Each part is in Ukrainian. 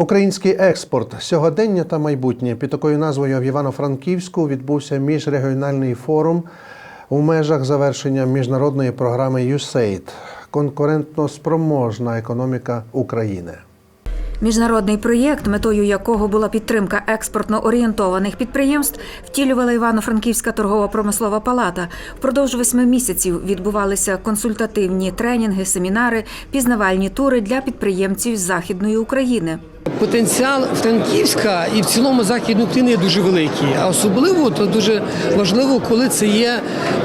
Український експорт сьогодення та майбутнє під такою назвою в Івано-Франківську відбувся міжрегіональний форум у межах завершення міжнародної програми USAID – конкурентно спроможна економіка України. Міжнародний проєкт, метою якого була підтримка експортно орієнтованих підприємств, втілювала Івано-Франківська торгово-промислова палата. Впродовж восьми місяців відбувалися консультативні тренінги, семінари, пізнавальні тури для підприємців з західної України. Потенціал Франківська і в цілому Західної України є дуже великий. А особливо то дуже важливо, коли це є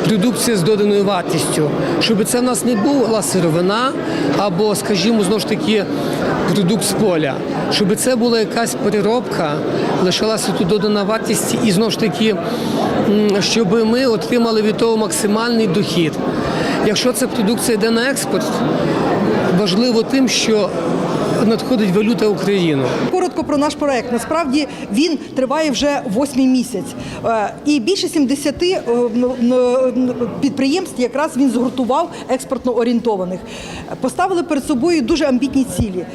продукція з доданою вартістю. Щоб це в нас не була сировина або, скажімо, знову ж таки, продукт з поля. Щоб це була якась переробка, лишилася тут додана вартість, і знову ж таки, щоб ми отримали від того максимальний дохід. Якщо ця продукція йде на експорт, важливо тим, що надходить валюта України. Коротко про наш проект. Насправді він триває вже восьмий місяць, Е, і більше 70 е, підприємств якраз він згуртував експортно орієнтованих. Поставили перед собою дуже амбітні цілі.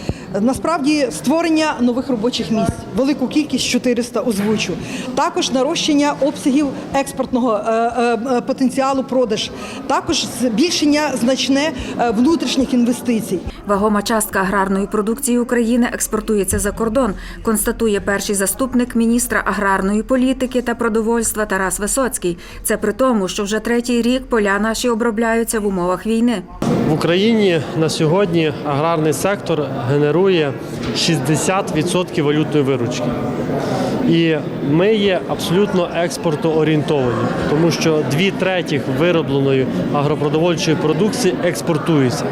Насправді створення нових робочих місць, велику кількість 400 озвучу. Також нарощення обсягів експортного е, е, е, потенціалу продаж, також збільшення значне внутрішніх інвестицій. Вагома частка аграрної продукції України експортується за кордон, констатує перший заступник міністра аграрної політики та продовольства Тарас Висоцький. Це при тому, що вже третій рік поля наші обробляються в умовах війни. В Україні на сьогодні аграрний сектор генерує 60% валютної виручки. І ми є абсолютно експортоорієнтовані, тому що дві третіх виробленої агропродовольчої продукції експортується.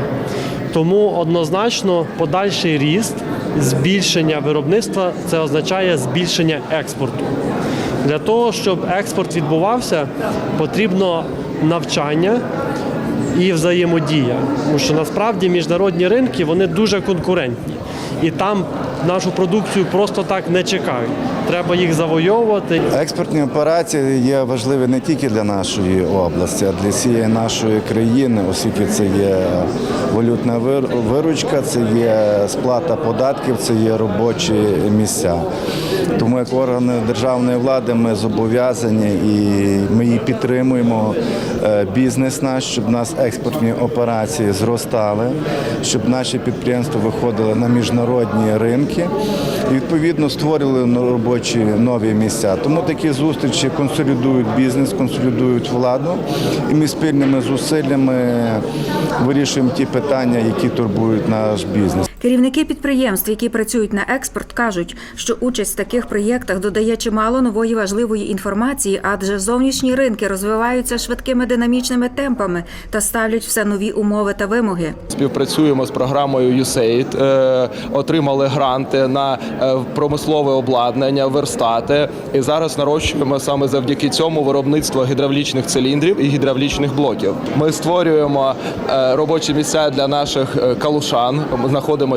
Тому однозначно подальший ріст, збільшення виробництва це означає збільшення експорту. Для того, щоб експорт відбувався, потрібно навчання і взаємодія. Тому що насправді міжнародні ринки вони дуже конкурентні. І там нашу продукцію просто так не чекають. Треба їх завойовувати. Експортні операції є важливі не тільки для нашої області, а для всієї нашої країни, оскільки це є валютна виручка, це є сплата податків, це є робочі місця. Тому як органи державної влади ми зобов'язані і ми її підтримуємо е, бізнес наш, щоб у нас експортні операції зростали, щоб наші підприємства виходили на міжнародні ринки і відповідно створювали робочі нові місця. Тому такі зустрічі консолідують бізнес, консолідують владу, і ми спільними зусиллями вирішуємо ті питання, які турбують наш бізнес. Керівники підприємств, які працюють на експорт, кажуть, що участь в таких проєктах додає чимало нової важливої інформації, адже зовнішні ринки розвиваються швидкими динамічними темпами та ставлять все нові умови та вимоги. Співпрацюємо з програмою USAID, е, отримали гранти на е, промислове обладнання, верстати. І зараз нарощуємо саме завдяки цьому виробництво гідравлічних циліндрів і гідравлічних блоків. Ми створюємо е, робочі місця для наших калушан. Ми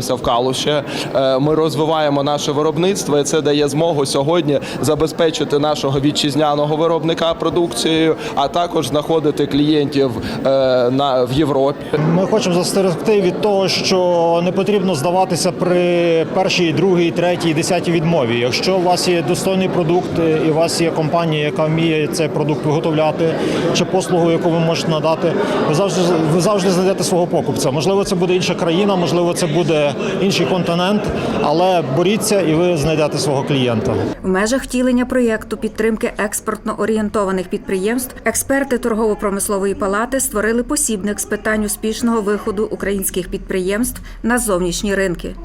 знаходимося в Калуші. Е, Ми розвиваємо наше виробництво, і це дає змогу сьогодні забезпечити нашого вітчизняного виробника продукцією, а також знаходити клієнтів е, на в Європі. Ми хочемо застерегти від того, що не потрібно здаватися при першій, другій, третій, десятій відмові. Якщо у вас є достойний продукт е, і у вас є компанія, яка вміє цей продукт виготовляти, чи послугу, яку ви можете надати, ви завжди ви завжди знайдете свого покупця. Можливо, це буде інша країна, можливо, це буде інший континент, але боріться і ви знайдете свого клієнта. В межах втілення проєкту підтримки експортно орієнтованих підприємств експерти торгово-промислової палати створили посібник з питань успішного виходу українських підприємств на зовнішні ринки.